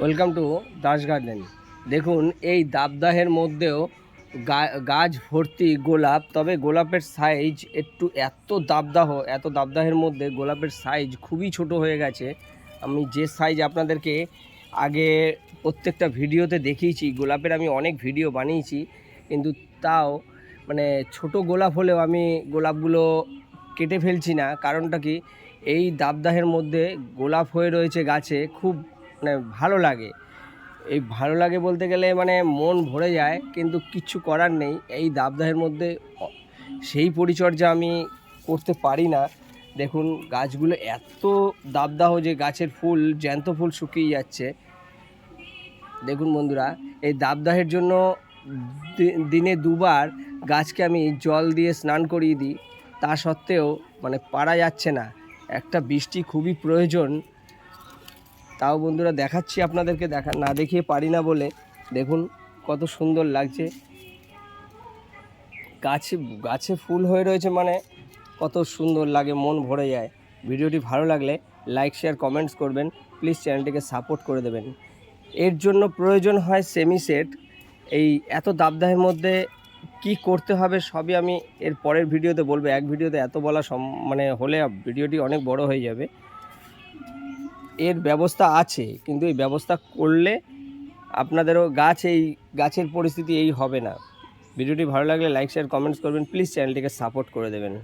Welcome to Das garden দেখুন, এই দাবদাহের মধ্যেও গাছ ভর্তি গোলাপ, তবে গোলাপের সাইজ একটু এত দাবদাহ এত দাবদাহের মধ্যে গোলাপের সাইজ খুবই ছোট হয়ে গেছে। আমি যে সাইজ আপনাদেরকে আগে প্রত্যেকটা ভিডিওতে দেখিয়েছি, গোলাপের আমি অনেক ভিডিও বানিয়েছি, কিন্তু তাও মানে ছোট গোলাপ হলেও আমি গোলাপগুলো কেটে ফেলছি না। কারণটা কি? এই দাবদাহের মধ্যে গোলাপ হয়ে রয়েছে গাছে, খুব মানে ভালো লাগে। এই ভালো লাগে বলতে গেলে মানে মন ভরে যায়, কিন্তু কিচ্ছু করার নেই। এই দাবদাহের মধ্যে সেই পরিচর্যা আমি করতে পারি না। দেখুন, গাছগুলো এত দাবদাহ যে গাছের ফুল, জ্যান্ত ফুল শুকিয়ে যাচ্ছে। দেখুন বন্ধুরা, এই দাবদাহের জন্য দিনে দুবার গাছকে আমি জল দিয়ে স্নান করিয়ে দিই। তা সত্ত্বেও মানে পারা যাচ্ছে না। একটা বৃষ্টি খুবই প্রয়োজন। তাও বন্ধুরা দেখাচ্ছি আপনাদেরকে, দেখা না দেখিয়ে পারি না বলে। দেখুন কত সুন্দর লাগছে। গাছে গাছে ফুল হয়ে রয়েছে মানে কত সুন্দর লাগে, মন ভরে যায়। ভিডিওটি ভালো লাগলে লাইক শেয়ার কমেন্টস করবেন। প্লিজ চ্যানেলটিকে সাপোর্ট করে দেবেন। এর জন্য প্রয়োজন হয় সেমি সেট এই এত দাবদাহের মধ্যে কি করতে হবে সবই আমি এর পরের ভিডিওতে বলব। এক ভিডিওতে এত বলা সম মানে হলে ভিডিওটি অনেক বড় হয়ে যাবে। এর ব্যবস্থা আছে, কিন্তু এই ব্যবস্থা করলে আপনাদেরও গাছ এই, গাছের পরিস্থিতি এই হবে না। ভিডিওটি ভালো লাগলে লাইক শেয়ার কমেন্টস করবেন। প্লিজ চ্যানেলটিকে সাপোর্ট করে দেবেন।